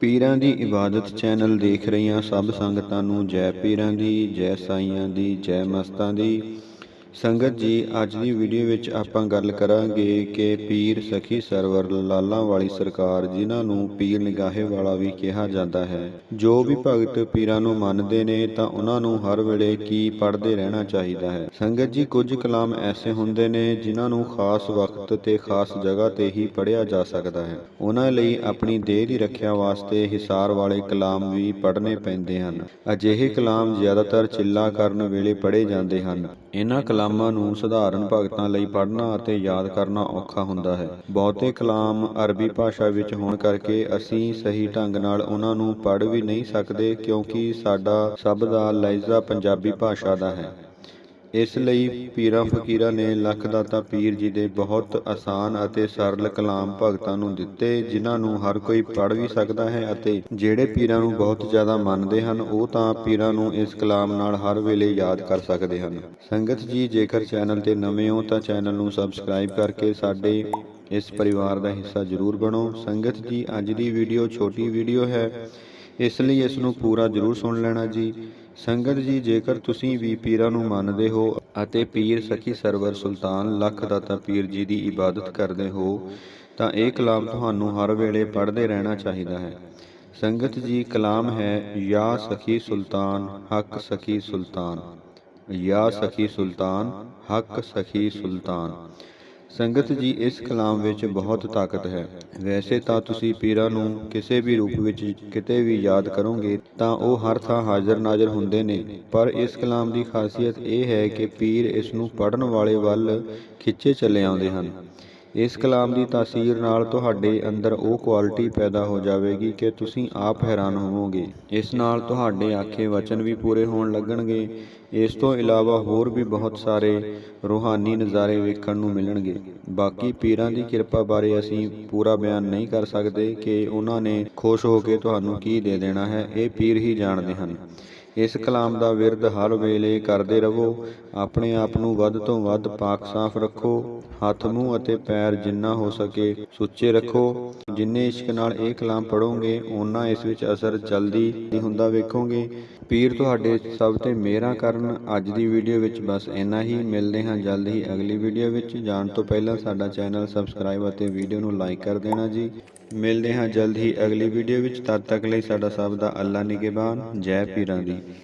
ਪੀਰਾਂ ਦੀ ਇਬਾਦਤ ਚੈਨਲ ਦੇਖ ਰਹੀਆਂ ਸਭ ਸੰਗਤਾਂ ਨੂੰ ਜੈ ਪੀਰਾਂ ਦੀ ਜੈ ਸਾਈਆਂ ਦੀ ਜੈ ਮਸਤਾਂ ਦੀ। ਸੰਗਤ ਜੀ, ਅੱਜ ਦੀ ਵੀਡੀਓ ਵਿੱਚ ਆਪਾਂ ਗੱਲ ਕਰਾਂਗੇ ਕਿ ਪੀਰ ਸਖੀ ਸਰਵਰ ਲਾਲਾਂ ਵਾਲੀ ਸਰਕਾਰ ਜਿਨ੍ਹਾਂ ਨੂੰ ਪੀਰ ਨਿਗਾਹੇ ਵਾਲਾ ਵੀ ਕਿਹਾ ਜਾਂਦਾ ਹੈ। ਜੋ ਵੀ ਭਗਤ ਪੀਰਾਂ ਨੂੰ ਮੰਨਦੇ ਨੇ ਤਾਂ ਉਹਨਾਂ ਨੂੰ ਹਰ ਵੇਲੇ ਕੀ ਪੜ੍ਹਦੇ ਰਹਿਣਾ ਚਾਹੀਦਾ ਹੈ। ਸੰਗਤ ਜੀ, ਕੁਝ ਕਲਾਮ ਐਸੇ ਹੁੰਦੇ ਨੇ ਜਿਨ੍ਹਾਂ ਨੂੰ ਖਾਸ ਵਕਤ ਤੇ ਖਾਸ ਜਗ੍ਹਾ ਤੇ ਹੀ ਪੜ੍ਹਿਆ ਜਾ ਸਕਦਾ ਹੈ। ਉਹਨਾਂ ਲਈ ਆਪਣੀ ਦੇਹ ਦੀ ਰੱਖਿਆ ਵਾਸਤੇ ਹਿਸਾਰ ਵਾਲੇ ਕਲਾਮ ਵੀ ਪੜ੍ਹਨੇ ਪੈਂਦੇ ਹਨ। ਅਜਿਹੇ ਕਲਾਮ ਜ਼ਿਆਦਾਤਰ ਚਿੱਲਾ ਕਰਨ ਵੇਲੇ ਪੜ੍ਹੇ ਜਾਂਦੇ ਹਨ। ਇਹਨਾਂ ਕਲਾਮਾਂ ਨੂੰ ਸਧਾਰਨ ਭਗਤਾਂ ਲਈ ਪੜ੍ਹਨਾ ਅਤੇ ਯਾਦ ਕਰਨਾ ਔਖਾ ਹੁੰਦਾ ਹੈ। ਬਹੁਤੇ ਕਲਾਮ ਅਰਬੀ ਭਾਸ਼ਾ ਵਿੱਚ ਹੋਣ ਕਰਕੇ ਅਸੀਂ ਸਹੀ ਢੰਗ ਨਾਲ ਉਹਨਾਂ ਨੂੰ ਪੜ੍ਹ ਵੀ ਨਹੀਂ ਸਕਦੇ ਕਿਉਂਕਿ ਸਾਡਾ ਸਭ ਦਾ ਲਹਿਜਾ ਪੰਜਾਬੀ ਭਾਸ਼ਾ ਦਾ ਹੈ। ਇਸ ਲਈ ਪੀਰਾਂ ਫਕੀਰਾਂ ਨੇ ਲੱਖ ਦਾਤਾ ਪੀਰ ਜੀ ਦੇ ਬਹੁਤ ਆਸਾਨ ਅਤੇ ਸਰਲ ਕਲਾਮ ਭਗਤਾਂ ਨੂੰ ਦਿੱਤੇ, ਜਿਨ੍ਹਾਂ ਨੂੰ ਹਰ ਕੋਈ ਪੜ੍ਹ ਵੀ ਸਕਦਾ ਹੈ ਅਤੇ ਜਿਹੜੇ ਪੀਰਾਂ ਨੂੰ ਬਹੁਤ ਜ਼ਿਆਦਾ ਮੰਨਦੇ ਹਨ, ਉਹ ਤਾਂ ਪੀਰਾਂ ਨੂੰ ਇਸ ਕਲਾਮ ਨਾਲ ਹਰ ਵੇਲੇ ਯਾਦ ਕਰ ਸਕਦੇ ਹਨ। ਸੰਗਤ ਜੀ, ਜੇਕਰ ਚੈਨਲ ਤੇ ਨਵੇਂ ਹੋ ਤਾਂ ਚੈਨਲ ਨੂੰ ਸਬਸਕ੍ਰਾਈਬ ਕਰਕੇ ਸਾਡੇ ਇਸ ਪਰਿਵਾਰ ਦਾ ਹਿੱਸਾ ਜ਼ਰੂਰ ਬਣੋ। ਸੰਗਤ ਜੀ, ਅੱਜ ਦੀ ਵੀਡੀਓ ਛੋਟੀ ਵੀਡੀਓ ਹੈ। ਇਸ ਲਈ ਇਸ ਨੂੰ ਪੂਰਾ ਜ਼ਰੂਰ ਸੁਣ ਲੈਣਾ ਜੀ। ਸੰਗਤ ਜੀ, ਜੇਕਰ ਤੁਸੀਂ ਵੀ ਪੀਰਾਂ ਨੂੰ ਮੰਨਦੇ ਹੋ ਅਤੇ ਪੀਰ ਸਖੀ ਸਰਵਰ ਸੁਲਤਾਨ ਲੱਖ ਦਾਤਾ ਪੀਰ ਜੀ ਦੀ ਇਬਾਦਤ ਕਰਦੇ ਹੋ, ਤਾਂ ਇਹ ਕਲਾਮ ਤੁਹਾਨੂੰ ਹਰ ਵੇਲੇ ਪੜ੍ਹਦੇ ਰਹਿਣਾ ਚਾਹੀਦਾ ਹੈ। ਸੰਗਤ ਜੀ, ਕਲਾਮ ਹੈ, ਯਾ ਸਖੀ ਸੁਲਤਾਨ, ਹੱਕ ਸਖੀ ਸੁਲਤਾਨ। ਯਾ ਸਖੀ ਸੁਲਤਾਨ, ਹੱਕ ਸਖੀ ਸੁਲਤਾਨ। ਸੰਗਤ ਜੀ ਇਸ ਕਲਾਮ ਵਿੱਚ ਬਹੁਤ ਤਾਕਤ ਹੈ। ਵੈਸੇ ਤਾਂ ਤੁਸੀਂ ਪੀਰਾਂ ਨੂੰ ਕਿਸੇ ਵੀ ਰੂਪ ਵਿੱਚ ਕਿਤੇ ਵੀ ਯਾਦ ਕਰੋਗੇ, ਤਾਂ ਉਹ ਹਰ ਥਾਂ ਹਾਜ਼ਰ ਨਾਜ਼ਰ ਹੁੰਦੇ ਨੇ। ਪਰ ਇਸ ਕਲਾਮ ਦੀ ਖਾਸੀਅਤ ਇਹ ਹੈ ਕਿ ਪੀਰ ਇਸ ਨੂੰ ਪੜਨ ਵਾਲੇ ਵੱਲ ਖਿੱਚੇ ਚਲੇ ਆਉਂਦੇ ਹਨ। ਇਸ ਕਲਾਮ ਦੀ ਤਾਸੀਰ ਨਾਲ ਤੁਹਾਡੇ ਅੰਦਰ ਉਹ ਕੁਆਲਿਟੀ ਪੈਦਾ ਹੋ ਜਾਵੇਗੀ ਕਿ ਤੁਸੀਂ ਆਪ ਹੈਰਾਨ ਹੋਵੋਗੇ। ਇਸ ਨਾਲ ਤੁਹਾਡੇ ਆਖੇ ਵਚਨ ਵੀ ਪੂਰੇ ਹੋਣ ਲੱਗਣਗੇ। ਇਸ ਤੋਂ ਇਲਾਵਾ ਹੋਰ ਵੀ ਬਹੁਤ ਸਾਰੇ ਰੂਹਾਨੀ ਨਜ਼ਾਰੇ ਵੇਖਣ ਨੂੰ ਮਿਲਣਗੇ। ਬਾਕੀ ਪੀਰਾਂ ਦੀ ਕਿਰਪਾ ਬਾਰੇ ਅਸੀਂ ਪੂਰਾ ਬਿਆਨ ਨਹੀਂ ਕਰ ਸਕਦੇ ਕਿ ਉਹਨਾਂ ਨੇ ਖੁਸ਼ ਹੋ ਕੇ ਤੁਹਾਨੂੰ ਕੀ ਦੇ ਦੇਣਾ ਹੈ। ਇਹ ਪੀਰ ਹੀ ਜਾਣਦੇ ਹਨ। ਇਸ ਕਲਾਮ ਦਾ ਵਿਰਦ ਹਰ ਵੇਲੇ ਕਰਦੇ ਰਹੋ। ਆਪਣੇ ਆਪ ਨੂੰ ਵੱਧ ਤੋਂ ਵੱਧ ਪਾਕ ਸਾਫ਼ ਰੱਖੋ। ਹੱਥ, ਮੂੰਹ ਅਤੇ ਪੈਰ ਜਿੰਨਾ ਹੋ ਸਕੇ ਸੁੱਚੇ ਰੱਖੋ। ਜਿੰਨੇ ਇਸ਼ਕ ਨਾਲ ਇਹ ਕਲਾਮ ਪੜੋਗੇ ਓਨਾ ਇਸ ਵਿੱਚ ਅਸਰ ਜਲਦੀ ਹੀ ਹੁੰਦਾ। ਵੇਖੋਗੇ, ਪੀਰ ਤੁਹਾਡੇ ਸਭ ਤੇ ਮਿਹਰਾਂ ਕਰਨ। ਅੱਜ ਦੀ ਵੀਡੀਓ ਵਿੱਚ ਬਸ ਇੰਨਾ ਹੀ। ਮਿਲਦੇ ਹਾਂ ਜਲਦ ਹੀ ਅਗਲੀ ਵੀਡੀਓ ਵਿੱਚ। ਜਾਣ ਤੋਂ ਪਹਿਲਾਂ ਸਾਡਾ ਚੈਨਲ ਸਬਸਕ੍ਰਾਈਬ ਅਤੇ ਵੀਡੀਓ ਨੂੰ ਲਾਈਕ ਕਰ ਦੇਣਾ ਜੀ। ਮਿਲਦੇ ਹਾਂ ਜਲਦ ਹੀ ਅਗਲੀ ਵੀਡੀਓ ਵਿੱਚ। ਤਦ ਤੱਕ ਲਈ ਸਾਡਾ ਸਭ ਦਾ ਅੱਲਾ ਨਿਗਹਿਬਾਨ। ਜੈ ਪੀਰਾਂ ਦੀ।